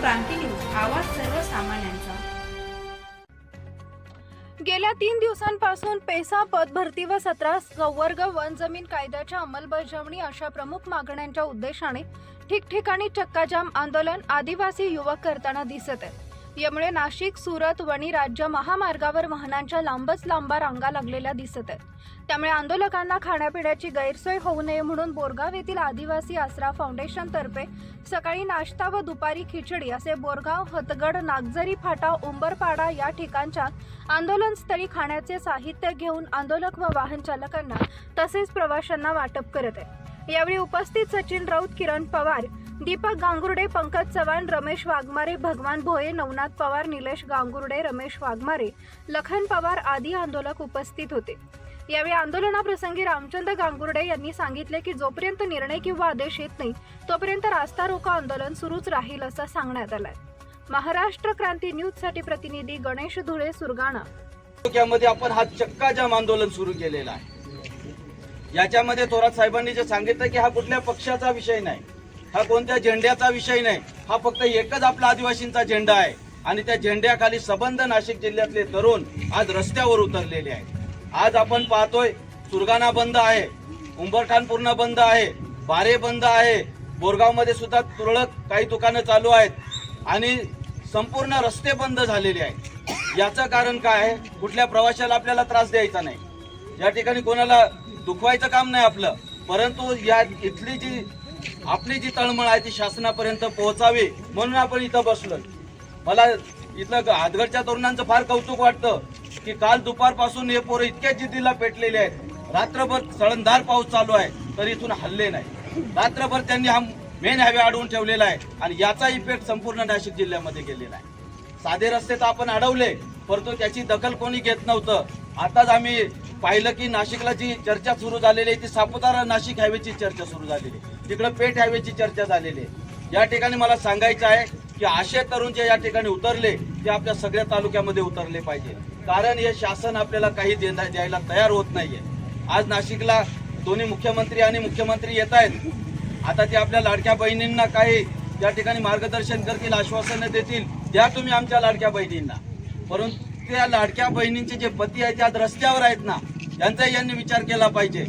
क्रांती news आवाज सर्वसामान्यांचा. गेल्या तीन दिवसांपासून पेसा पद भरती व सतरा संवर्ग वन जमीन कायद्याच्या अंमलबजावणी अशा प्रमुख मागण्यांच्या उद्देशाने ठिकठिकाणी चक्काजाम आंदोलन आदिवासी युवक करताना दिसत आहेत यामुळे नाशिक सुरत वणी राज्य महामार्गावर वाहनांच्या लांबच लांबा रांगा लागलेल्या दिसत आहेत. त्यामुळे आंदोलकांना खाण्यापिण्याची गैरसोय होऊ नये म्हणून बोरगाव येथील आदिवासी आसरा फाउंडेशन तर्फे सकाळी नाश्ता व दुपारी खिचडी असे बोरगाव हतगड नागझरी फाटा उंबरपाडा या ठिकाणच्या आंदोलनस्थळी खाण्याचे साहित्य घेऊन आंदोलक व वाहन चालकांना तसेच प्रवाशांना वाटप करत आहे यावेळी उपस्थित सचिन राऊत किरण पवार दीपक गांगुर्डे पंकज चव्हाण रमेश वाघमारे भगवान भोये नवनाथ पवार निलेश गांगुर्डे रमेश वाघमारे लखन पवार आदी आंदोलक उपस्थित होते. यावेळी आंदोलनाप्रसंगी रामचंद्र गांगुर्डे यांनी सांगितले की जोपर्यंत निर्णय किंवा आदेश येत नाही तोपर्यंत रास्ता रोको आंदोलन सुरूच राहील असं सांगण्यात आलंय. महाराष्ट्र क्रांती न्यूजसाठी प्रतिनिधी गणेश धुळे सुरगाणा. तालुक्यामध्ये आपण हा चक्का जाम आंदोलन सुरू केलेला आहे. याच्यामध्ये थोरात साहेबांनी जे सांगितलं की हा कुठल्या पक्षाचा विषय नाही. हा कोणत्या झेंड्याचा विषय नाही. हा फक्त एकच आपला आदिवासींचा झेंडा आहे. आणि त्या झेंड्याखाली सबंध नाशिक जिल्ह्यातले तरुण आज रस्त्यावर उतरलेले आहेत. आज आपण पाहतोय सुरगाणा बंद आहे उंबरठाण पूर्ण बंद आहे बारे बंद आहे बोरगावमध्ये सुद्धा तुरळक काही दुकानं चालू आहेत. आणि संपूर्ण रस्ते बंद झालेले आहेत. याचं कारण काय आहे? कुठल्या प्रवाशाला आपल्याला त्रास द्यायचा नाही. या ठिकाणी कोणाला दुखवायचं काम नाही आपलं. परंतु या इथली जी आपली जी तळमळ आहे ती शासनापर्यंत पोहोचावी म्हणून आपण इथं बसलो मला इथलं हातगडच्या तरुणांचं फार कौतुक वाटतं की काल दुपारपासून हे पोरं इतक्या जिद्दीला पेटलेले आहेत. रात्रभर सळंदार पाऊस चालू आहे तरी इथून हल्ले नाही. रात्रभर त्यांनी हा मेन हायवे अडवून ठेवलेला आहे आणि याचा इफेक्ट संपूर्ण नाशिक जिल्ह्यामध्ये गेलेला आहे. साधे रस्ते तर आपण अडवले परंतु त्याची दखल कोणी घेत नव्हतं. आताच आम्ही पाहिलं की नाशिकला जी चर्चा सुरू झालेली आहे ती सापुतारा नाशिक हायवेची चर्चा सुरू झालेली आहे. तिकडं पेठ हायवेची चर्चा झालेली आहे. या ठिकाणी मला सांगायचं आहे की असे तरुण जे या ठिकाणी उतरले ते आपल्या सगळ्या तालुक्यामध्ये उतरले पाहिजे. कारण हे शासन आपल्याला काही देण्या- द्यायला तयार होत नाहीये. आज नाशिकला दोन्ही मुख्यमंत्री आणि मुख्यमंत्री येत आहेत. आता ते आपल्या लाडक्या बहिणींना काही त्या ठिकाणी मार्गदर्शन करतील आश्वासनं देतील द्या तुम्ही आमच्या लाडक्या बहिणींना. परंतु त्या लाडक्या बहिणींचे जे पती आहेत ते आज रस्त्यावर आहेत ना यांचाही यांनी विचार केला पाहिजे.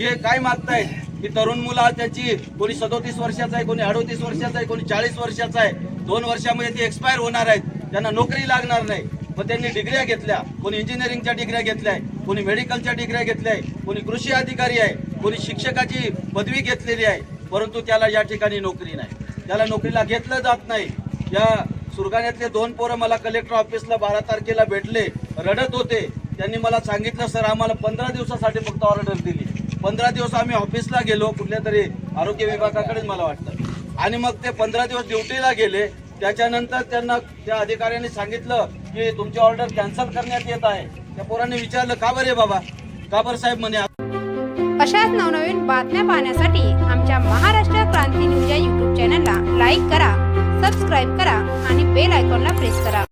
हे काय मागतायत? की तरुण मुलं आज त्याची कोणी सदोतीस वर्षाचा आहे कोणी अडोतीस वर्षाचा आहे कोणी चाळीस वर्षाचा आहे. दोन वर्षामध्ये ते एक्सपायर होणार आहेत. त्यांना नोकरी लागणार नाही. मग त्यांनी डिग्र्या घेतल्या. कोणी इंजिनिअरिंगच्या डिग्र्या घेतल्या आहे. कोणी मेडिकलच्या डिग्र्या घेतल्या आहे. कोणी कृषी अधिकारी आहे. कोणी शिक्षकाची पदवी घेतलेली आहे. परंतु त्याला या ठिकाणी नोकरी नाही. त्याला नोकरीला घेतलं जात नाही. या सुरगाण्यातले दोन पोरं मला कलेक्टर ऑफिसला बारा तारखेला भेटले. रडत होते. त्यांनी मला सांगितलं सर आम्हाला पंधरा दिवसासाठी फक्त ऑर्डर दिली. पंधरा दिवस आम्ही ऑफिसला गेलो कुठल्या तरी आरोग्य विभागाकडेच मला वाटतं. आणि मग ते पंधरा दिवस ड्युटीला गेले. त्याच्यानंतर त्यांना त्या अधिकाऱ्यांनी सांगितलं की तुमची ऑर्डर कॅन्सल करण्यात येत आहे. त्या पोरांनी विचारलं का बरे बाबा? का बरं साहेब म्हणे? अशाच नवनवीन बातम्या पाहण्यासाठी आमच्या महाराष्ट्र क्रांती न्यूज या युट्यूब चॅनलला लाईक करा सबस्क्राईब करा आणि बेल आयकॉनला प्रेस करा.